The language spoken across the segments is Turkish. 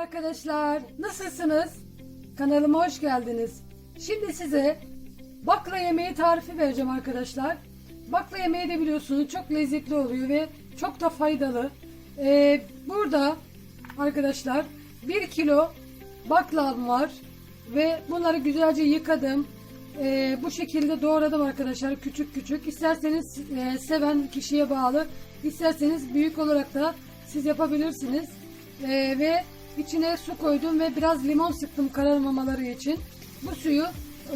arkadaşlar. Nasılsınız? Kanalıma hoş geldiniz. Şimdi size bakla yemeği tarifi vereceğim arkadaşlar. Bakla yemeği de biliyorsunuz çok lezzetli oluyor ve çok da faydalı. Ee, burada arkadaşlar 1 kilo baklam var ve bunları güzelce yıkadım. Ee, bu şekilde doğradım arkadaşlar küçük küçük. İsterseniz e, seven kişiye bağlı, isterseniz büyük olarak da siz yapabilirsiniz. Ee, ve içine su koydum ve biraz limon sıktım kararmamaları için. Bu suyu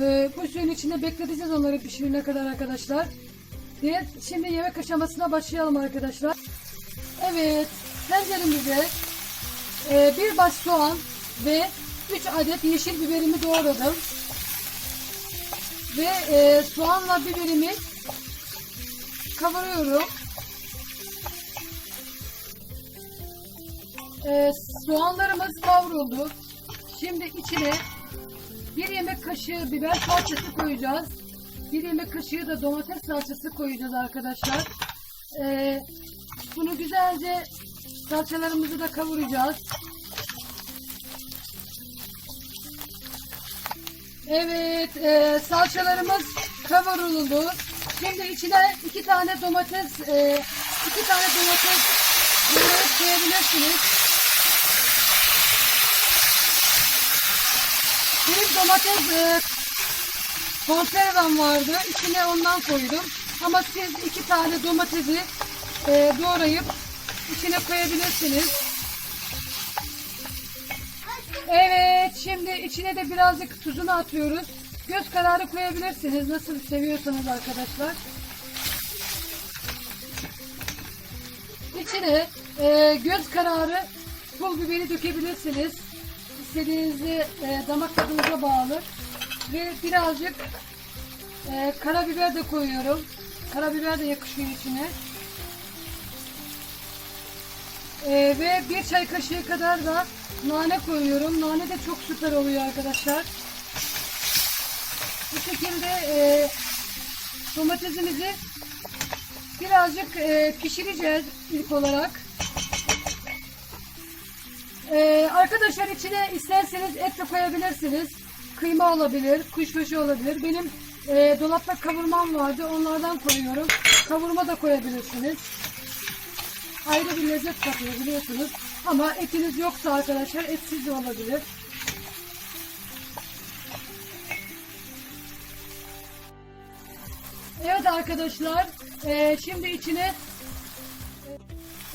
e, bu suyun içinde bekleteceğiz onları pişirene kadar arkadaşlar. Ve şimdi yemek aşamasına başlayalım arkadaşlar. Evet, tenceremize e, bir baş soğan ve 3 adet yeşil biberimi doğradım. Ve e, soğanla biberimi kavuruyorum. E, soğanlarımız kavruldu. Şimdi içine bir yemek kaşığı biber salçası koyacağız. Bir yemek kaşığı da domates salçası koyacağız arkadaşlar. E, bunu güzelce salçalarımızı da kavuracağız. Evet, e, salçalarımız kavruldu. Şimdi içine iki tane domates, e, iki tane domates doğrayıp koyabilirsiniz. Benim domates e, konservam vardı. İçine ondan koydum. Ama siz iki tane domatesi e, doğrayıp içine koyabilirsiniz. Evet, şimdi içine de birazcık tuzunu atıyoruz. Göz kararı koyabilirsiniz. Nasıl seviyorsanız arkadaşlar. İçine e, göz kararı pul biberi dökebilirsiniz. İstediğinizi e, damak tadınıza bağlı. Ve birazcık e, karabiber de koyuyorum. Karabiber de yakışıyor içine. Ee, ve bir çay kaşığı kadar da nane koyuyorum. Nane de çok süper oluyor arkadaşlar. Bu şekilde e, domatesimizi birazcık e, pişireceğiz ilk olarak. Arkadaşlar içine isterseniz et de koyabilirsiniz. Kıyma olabilir, kuşbaşı olabilir. Benim e, dolapta kavurmam vardı. Onlardan koyuyorum. Kavurma da koyabilirsiniz ayrı bir lezzet katıyor biliyorsunuz. Ama etiniz yoksa arkadaşlar etsiz de olabilir. Evet arkadaşlar eee, şimdi içine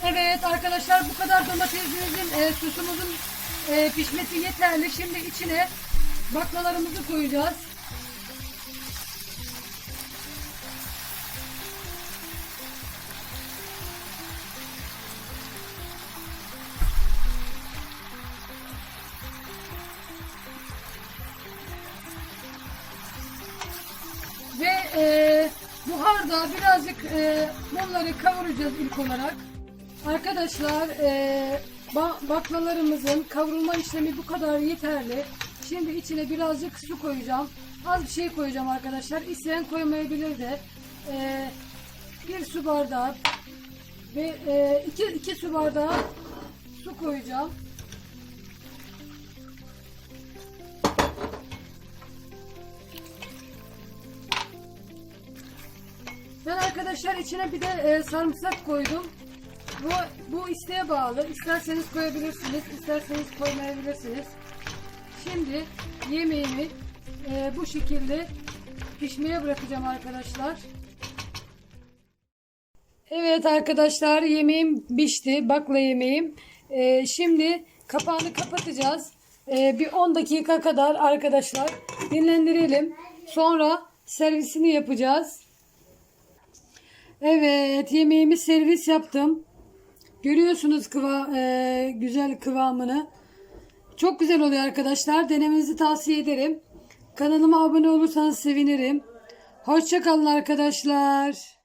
Evet arkadaşlar bu kadar domatesimizin eee sosumuzun eee, pişmesi yeterli. Şimdi içine baklalarımızı koyacağız. Ve e, buharda birazcık e, bunları kavuracağız ilk olarak. Arkadaşlar e, ba- baklalarımızın kavrulma işlemi bu kadar yeterli. Şimdi içine birazcık su koyacağım. Az bir şey koyacağım arkadaşlar. İsteyen koymayabilir de. E, bir su bardağı ve e, iki, iki su bardağı su koyacağım. Ben arkadaşlar içine bir de e, sarımsak koydum. Bu, bu isteğe bağlı. İsterseniz koyabilirsiniz, isterseniz koymayabilirsiniz. Şimdi yemeğimi e, bu şekilde pişmeye bırakacağım arkadaşlar. Evet arkadaşlar yemeğim pişti. Bakla yemeğim. E, şimdi kapağını kapatacağız. E, bir 10 dakika kadar arkadaşlar dinlendirelim. Sonra servisini yapacağız. Evet yemeğimi servis yaptım. Görüyorsunuz kıva, e, güzel kıvamını. Çok güzel oluyor arkadaşlar. Denemenizi tavsiye ederim. Kanalıma abone olursanız sevinirim. Hoşçakalın arkadaşlar.